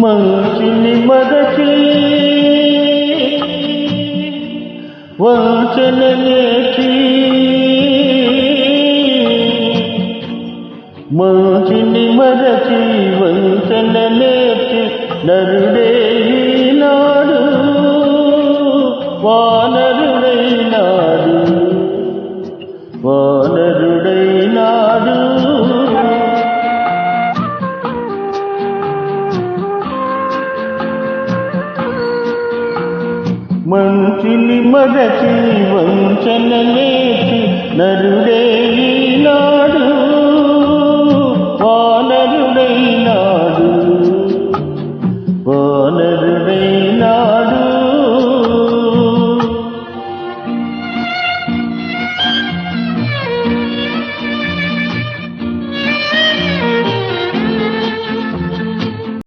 మంచిని మదచి వంచన నేర్చి మంచిని మదచి వంచన నేర్చి నరుడే ఈనాడు వానరుడైనాడు వానరుడై మంచిని మరచి వంచన లేచి నరుడే ఈనాడు వానరుడైనాడు వానరుడైనా